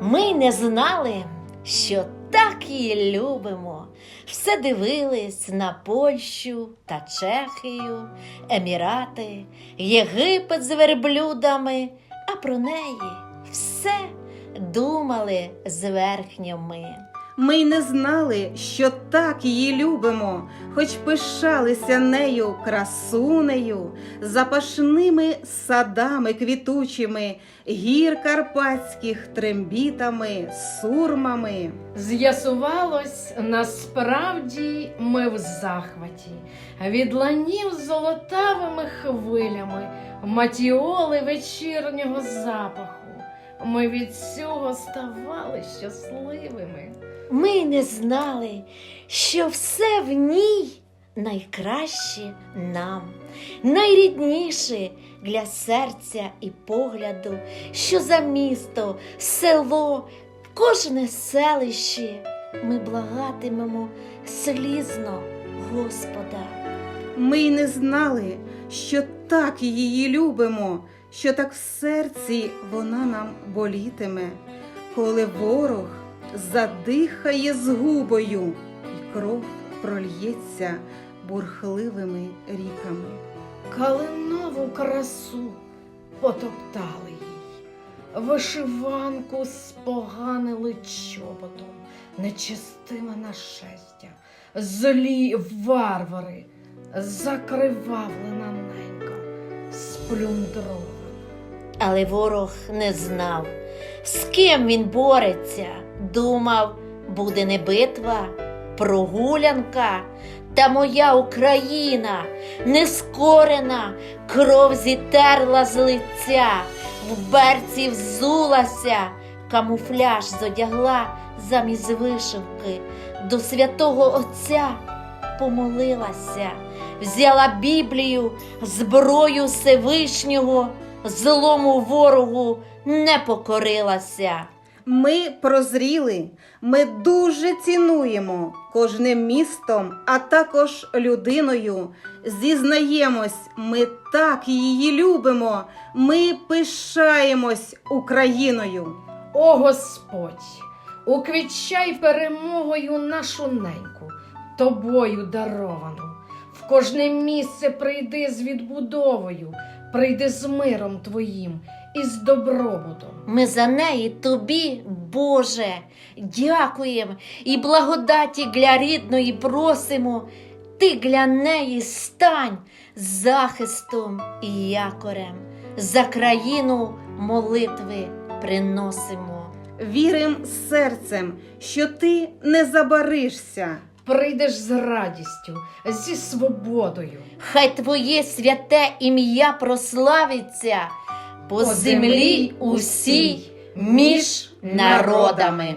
Ми не знали, що так її любимо. Все дивились на Польщу та Чехію, Емірати, Єгипет з верблюдами, а про неї все думали зверхньо ми. Ми й не знали, що так її любимо, хоч пишалися нею красунею, запашними садами квітучими, гір карпатських трембітами, сурмами. З'ясувалось, насправді ми в захваті. Від ланів золотавими хвилями, матіоли вечірнього запаху. Ми від цього ставали щасливими. Ми не знали, що все в ній найкраще нам, найрідніше для серця і погляду, що за місто, село, кожне селище ми благатимемо слізно Господа. Ми й не знали, що так її любимо, що так в серці вона нам болітиме, коли ворог задихає згубою, і кров прольється бурхливими ріками. Калинову красу потоптали їй, вишиванку споганили чоботом, нечистиве нашестя, злі варвари, закривавлена ненька, сплюндрована. Але ворог не знав, з ким він бореться. Думав, буде не битва, прогулянка, та моя Україна нескорена, кров зітерла з лиця, в берці взулася, камуфляж зодягла замість вишивки, до святого Отця помолилася, взяла Біблію, зброю Всевишнього, злому ворогу не покорилася. Ми прозріли, ми дуже цінуємо кожним містом, а також людиною. Зізнаємось, ми так її любимо, ми пишаємось Україною. О Господь, уквітчай перемогою нашу неньку, тобою даровану. В кожне місце прийди з відбудовою, прийди з миром твоїм і з добробутом. Ми за неї тобі, Боже, дякуємо і благодаті для рідної просимо. Ти для неї стань захистом і якорем. За країну молитви приносимо. Вірим серцем, що ти не забаришся. Прийдеш з радістю, зі свободою. Хай твоє святе ім'я прославиться по землі усій між народами.